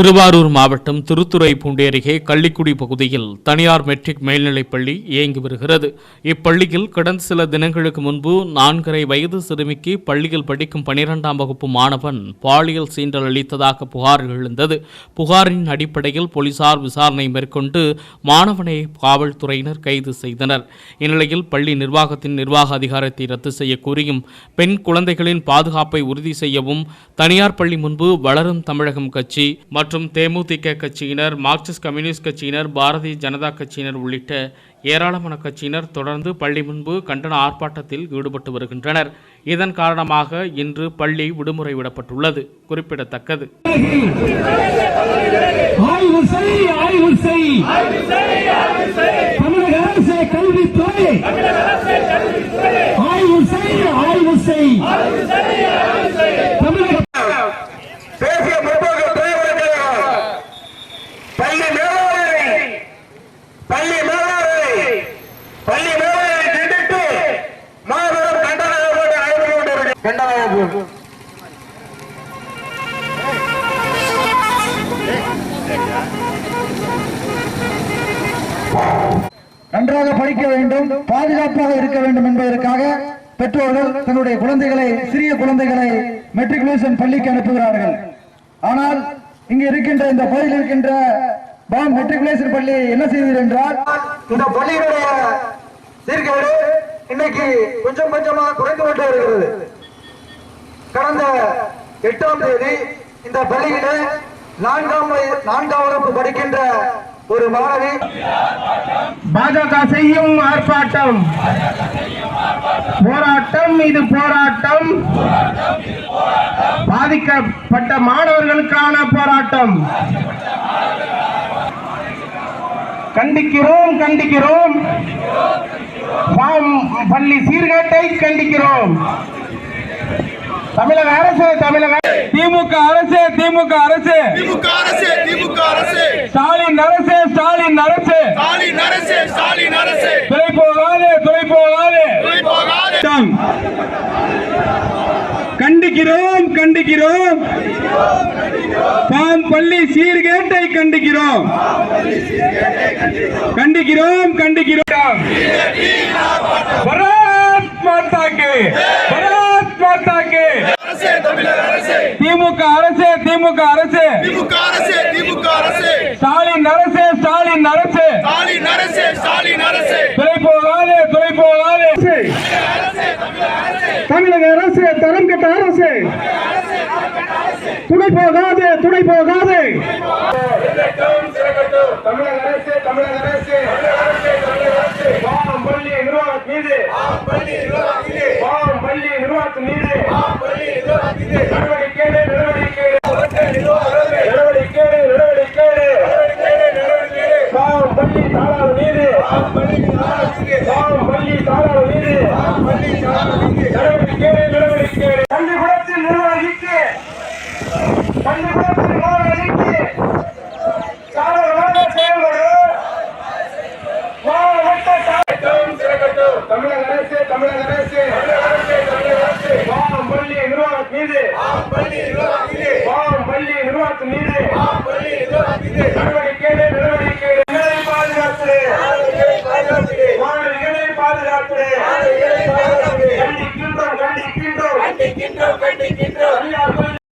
திருவாரூர் மாவட்டம் திருத்துறைப்பூண்டி அருகே கள்ளிக்குடி பகுதியில் தனியார் மெட்ரிக் மேல்நிலைப் பள்ளி இயங்கி வருகிறது. இப்பள்ளியில் கடந்த சில தினங்களுக்கு முன்பு நான்கரை வயது சிறுமிக்கு பள்ளியில் படிக்கும் பனிரெண்டாம் வகுப்பு மாணவன் பாலியல் சீண்டல் அளித்ததாக புகார் எழுந்தது. புகாரின் அடிப்படையில் போலீசார் விசாரணை மேற்கொண்டு மாணவனை காவல்துறையினர் கைது செய்தனர். இந்நிலையில் பள்ளி நிர்வாகத்தின் நிர்வாக அதிகாரத்தை ரத்து செய்யக்கூறியும் பெண் குழந்தைகளின் பாதுகாப்பை உறுதி செய்யவும் தனியார் பள்ளி முன்பு வளரும் தமிழகம் கட்சி மற்றும் மற்றும் தேமுதிக கட்சியினர் மார்க்சிஸ்ட் கம்யூனிஸ்ட் கட்சியினர் பாரதிய ஜனதா கட்சியினர் உள்ளிட்ட ஏராளமான கட்சியினர் தொடர்ந்து பள்ளி முன்பு கண்டன ஆர்ப்பாட்டத்தில் ஈடுபட்டு வருகின்றனர். இதன் காரணமாக இன்று பள்ளி விடுமுறை விடப்பட்டுள்ளது. குறிப்பிடத்தக்கது. தமிழக அரசு கல்வித்துறை. நன்றாக படிக்க வேண்டும் பாதுகாப்பாக இருக்க வேண்டும் என்பதற்காக பெற்றோர்கள் தன்னுடைய குழந்தைகளை சிறிய குழந்தைகளை மெட்ரிகுலேஷன் பள்ளிக்கு அனுப்புகிறார்கள். ஆனால் இங்கு இருக்கின்ற இந்த பகுதியில் இருக்கின்ற பாம் மெட்ரிகுலேஷன் பள்ளி என்ன செய்தது என்றால் இந்த பள்ளியினுடைய சீர்கேடு இன்னைக்கு கொஞ்சம் கொஞ்சமாக குறைந்து கொண்டே வருகிறது கடந்த எட்டாம் தேதி இந்த பள்ளியில நான்காம் நான்காம் வகுப்பு படிக்கின்ற ஒரு மாணவி பாஜக செய்யும் ஆர்ப்பாட்டம். போராட்டம் இது போராட்டம். பாதிக்கப்பட்ட மாணவர்களுக்கான போராட்டம். கண்டிக்கிறோம் கண்டிக்கிறோம். பள்ளி சீர்கேட்டை கண்டிக்கிறோம். தமிழக அரசு தமிழக திமுக அரசு திமுக அரசு. திமுக அரசு திமுக அரசு. ஸ்டாலின் அரசு ஸ்டாலின் அரசு. ஸ்டாலின் அரசு ஸ்டாலின் அரசு. துறை போகாது துறை போகாது துணை போகாது கண்டிக்கிறோம் கண்டிக்கிறோம். பாம் பள்ளி சீர்கேட்டை கண்டிக்கிறோம். கண்டிக்கிறோம் கண்டிக்கிறோம். பராத் மாதாக்கு. பராத் அரசு திமுக அரசு திமுக அரசு. திமுக அரசு திமுக அரசு. ஸ்டாலின் அரசு ஸ்டாலின் அரசு. ஸ்டாலின் அரசு ஸ்டாலின் அரசு. துறை போகாது துறை போகாது. தமிழக அரசு தரம் கட்ட அரசு. துணை போகாது துணை போகாது. தமிழக அரசு தமிழக அரசு. மீது. பள்ளிக்கூடத்தில் நிர்வாகிக்கு பள்ளிக்கூடத்தில் நிர்வாகிக்கு தாளாளராக செயல்படும் மாவட்ட தமிழக அரசு தமிழக அரசு பாவம் பள்ளி நிர்வாகம் மீது பள்ளி நிர்வாகத்தின் மீது